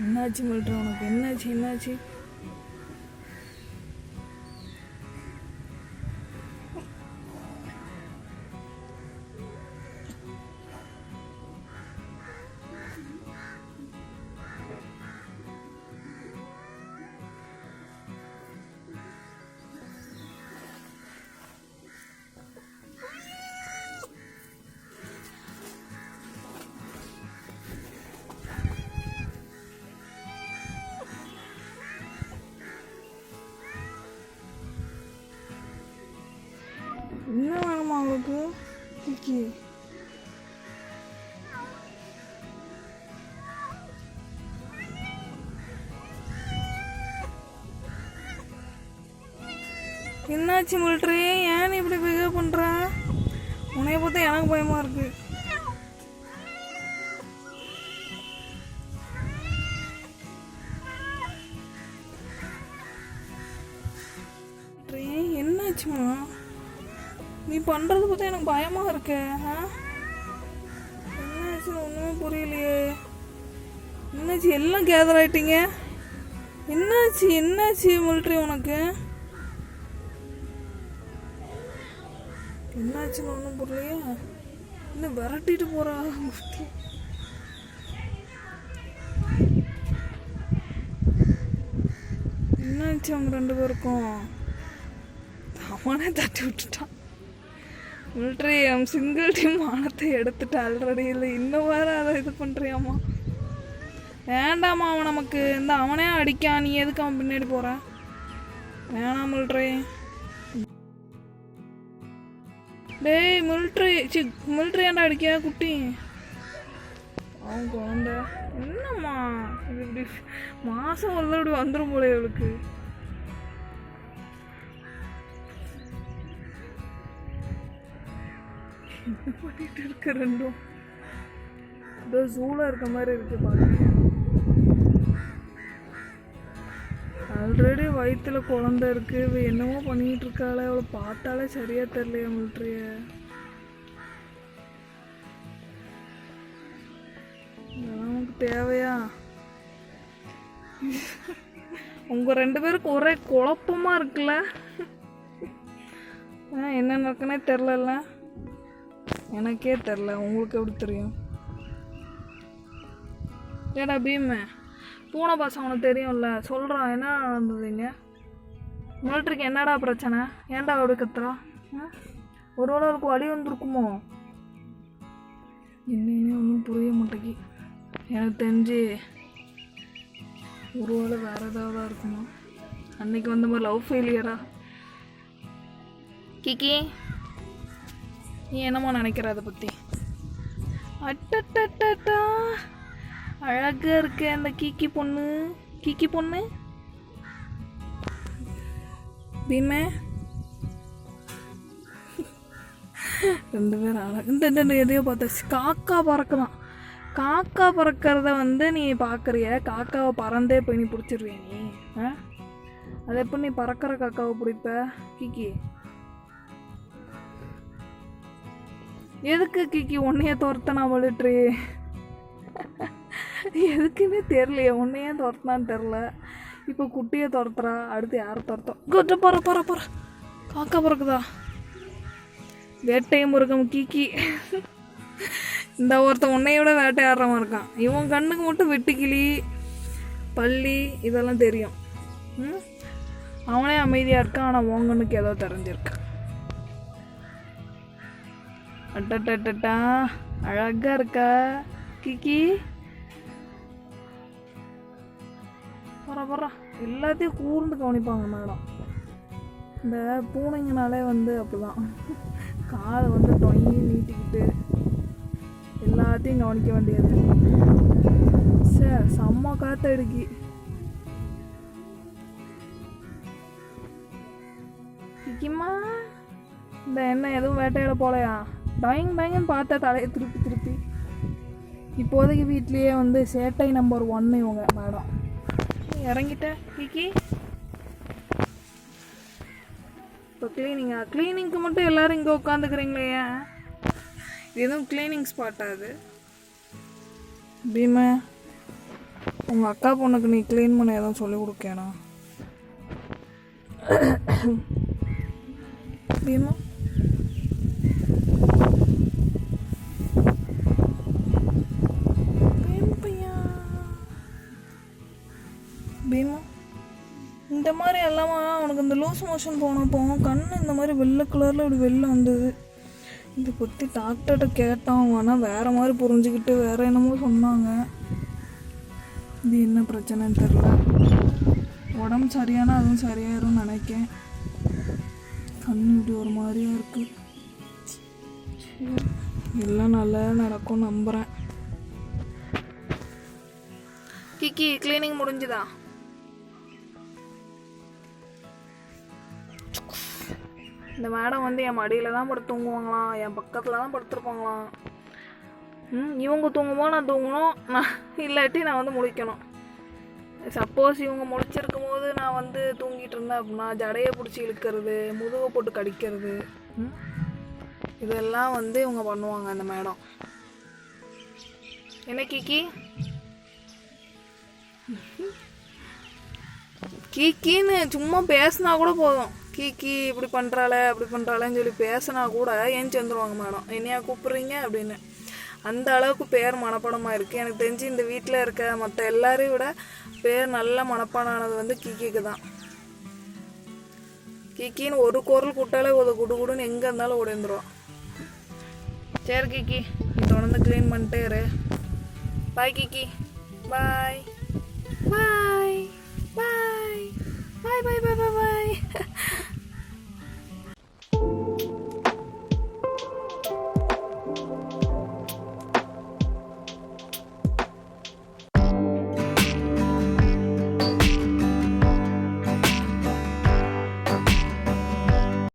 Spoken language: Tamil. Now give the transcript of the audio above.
என்னாச்சு மில்ட்ரு உனக்கு? என்னாச்சு என்னாச்சு? என்ன வேணுமா உங்களுக்கு? கிக்கி என்னாச்சு மில்ட்ரி ஏன் இப்படி பிஹேவ் பண்ற? உன்னைய பார்த்தா எனக்கு பயமா இருக்கு. என்னாச்சுமா நீ பண்ணுறது பார்த்தா எனக்கு பயமாக இருக்கு ஆ? என்னாச்சு ஒன்றுமே புரியலையே. என்னாச்சு எல்லாம் கேதர் ஆகிட்டீங்க என்னாச்சு என்னாச்சு மிலிட்ரி உனக்கு? என்னாச்சுன்னு ஒன்றும் புரியலையா. இன்னும் விரட்டிட்டு போகிறா முஃப்தி என்னாச்சு அவங்க ரெண்டு பேருக்கும்? அவனே தட்டி விட்டுட்டான். மிலிட்ரி சிங்கிள் டீம் மானத்தை எடுத்துட்டு ஆல்ரெடி இல்லை. இன்னும் வேற அதை இது பண்ணுறியாமா வேண்டாம்மா அவன் நமக்கு இந்த அவனே அடிக்கான் நீ எதுக்கு அவன் பின்னாடி போற? வேணாம் மில்ட்ரி. டேய் மில்ட்ரி. சி மிலிட்ரி ஏன்டா அடிக்க குட்டி? அவன் குழந்த. என்னம்மா? இது இப்படி மாதம் வந்து இப்படி வந்துடும் போல இவளுக்கு. என்ன பண்ணிட்டு இருக்க ரெண்டும். ஏதோ ஜூலாக இருக்க மாதிரி இருக்கு பாருங்க. ஆல்ரெடி வயிற்றுல குழந்த இருக்கு. இவ என்னமோ பண்ணிட்டு இருக்காளே. அவளை பார்த்தாலே சரியா தெரியலையே மிலிட்ரிய நமக்கு உனக்கு தேவையா? உங்க ரெண்டு பேருக்கு ஒரே குழப்பமா இருக்குல்ல. ஆ, என்ன நடக்குன்னே தெரிலல்ல எனக்கே தெரில உங்களுக்கு எப்படி தெரியும்? ஏடா பீமு பூனை பாசம் உனக்கு தெரியும்ல. சொல்கிறான் என்ன நடந்ததுங்க? மிலிட்ரிக்கு என்னடா பிரச்சனை? ஏன்டா அப்படி கத்துறா? ஒருவேளை அவளுக்கு வழி வந்திருக்குமோ? என்னன்னு ஒன்றும் புரிய மாட்டேங்கி. எனக்கு தெரிஞ்சு ஒருவேளை வேற ஏதாவது இருக்குமா? அன்னைக்கு வந்த மாதிரி லவ் ஃபெயிலியரா கிக்கி நீ என்னமோ நினைக்கிற அதை பற்றி அட்டட்டா அழகாக இருக்க அந்த கீக்கி பொண்ணு. கீக்கி பொண்ணு? பீமே ரெண்டு பேரும் அழகு இந்த இந்த- எதையோ பார்த்தாச்சு. காக்கா பறக்குதான். காக்கா பறக்கிறத வந்து நீ பார்க்குறிய காக்காவை பறந்தே போய் நீ பிடிச்சிருவிய நீ? ஆ? அது எப்படி நீ பறக்கிற காக்காவை பிடிப்ப? கிக்கி. எதுக்கு கிக்கி உன்னைய துரத்தனா மிலிட்ரி எதுக்குன்னு தெரியலையே உன்னையே துரத்தினான்னு தெரில இப்போ குட்டியை துரத்துறா அடுத்து யாரை துரத்தோம்? குட்ட போகிற போகிற போற காக்கா பிறக்குதா வேட்டை முருகம் கீக்கி. இந்த ஒருத்தன் உன்னைய விட வேட்டையாடுறவன் இருக்கான். இவன் கண்ணுக்கு மட்டும் வெட்டுக்கிளி பள்ளி இதெல்லாம் தெரியும். ம்? அவனே அமைதியாக இருக்கான் ஆனால் உன் கண்ணுக்கு ஏதோ தெரிஞ்சிருக்கான் அட்டா அழகா இருக்கா? கிக்கி. போற போற. எல்லாத்தையும் கூர்ந்து கவனிப்பாங்க மேடம். இந்த பூனைங்கனாலே வந்து அப்படிதான். காலை வந்து தொங்கி நீட்டிக்கிட்டு எல்லாத்தையும் கவனிக்க வேண்டியது. சார் செம்ம காத்தடிக்கி. கிக்கிம்மா இந்த என்ன எதுவும் வேட்டையிட போலையா? டாயிங் பயங்கன்னு பார்த்தா தலையை திருப்பி திருப்பி. இப்போதைக்கு வீட்லேயே வந்து சேட்டை நம்பர் ஒன்று இவங்க மேடம் இறங்கிட்டேன் இறங்கிட்ட கிக்கி இப்போ க்ளீனிங்கா க்ளீனிங்க்கு மட்டும் எல்லாரும் இங்கே உட்காந்துக்கிறீங்களே ஏன்? இது எதுவும் க்ளீனிங் ஸ்பாட்டா அது? பீமா உங்கள் அக்கா பொண்ணுக்கு நீ க்ளீன் பண்ண எதுவும் சொல்லி கொடுக்கணும் பீமா? ஆப்ரேஷன் போனப்போ கண் இந்த மாதிரி வெள்ளை கலரில் இப்படி வெளில வந்தது. இதை பற்றி டாக்டர்கிட்ட கேட்டோம் ஆனால் வேறு மாதிரி புரிஞ்சுக்கிட்டு வேறு என்னமோ சொன்னாங்க. இது என்ன பிரச்சனைன்னு தெரில உடம்பு சரியானா அதுவும் சரியாயிரும்னு நினைக்கேன். கண் இப்படி ஒரு மாதிரியா இருக்கு. சரி, எல்லாம் நல்லா நடக்கும் நம்புகிறேன் கிக்கி கிளீனிங் முடிஞ்சுதா? இந்த மேடம் வந்து என் மடியில் தான் படுத்து தூங்குவாங்களாம் என் பக்கத்தில் தான் படுத்துருப்பாங்களாம். ம் இவங்க தூங்கும்போது நான் தூங்கணும். நான் இல்லாட்டி நான் வந்து முழிக்கணும். சப்போஸ் இவங்க முழிச்சிருக்கும் போது நான் வந்து தூங்கிட்டு இருந்தேன் அப்படின்னா ஜடையை பிடிச்சி இழுக்கிறது முதுகை போட்டு கடிக்கிறது ம்? இதெல்லாம் வந்து இவங்க பண்ணுவாங்க அந்த மேடம். என்ன கீக்கி? கீக்கின்னு சும்மா பேசினா கூட போதும். கீக்கி இப்படி பண்ணுறாள அப்படி பண்ணுறாளேன்னு சொல்லி பேசினா கூட ஏஞ்சி வந்துருவாங்க மேடம். என்னையா கூப்பிட்றீங்க? அப்படின்னு. அந்த அளவுக்கு பேர் மனப்பாடமாக இருக்குது எனக்கு தெரிஞ்சு இந்த வீட்டில் இருக்க மற்ற எல்லாரையும் விட பேர் நல்ல மனப்பாடம் ஆனது வந்து கீக்கிக்கு தான். கீக்கின்னு ஒரு குரல் கூட்டாலே ஒரு குடு குடுன்னு எங்கே இருந்தாலும் உடைந்துடும் சரி கீக்கி. நீ தொடர்ந்து க்ளீன் பண்ணிட்டே இரு. பாய் கீக்கி. பாய் பாய் பாய் பாய் பாய் பாய் பாய் பாய்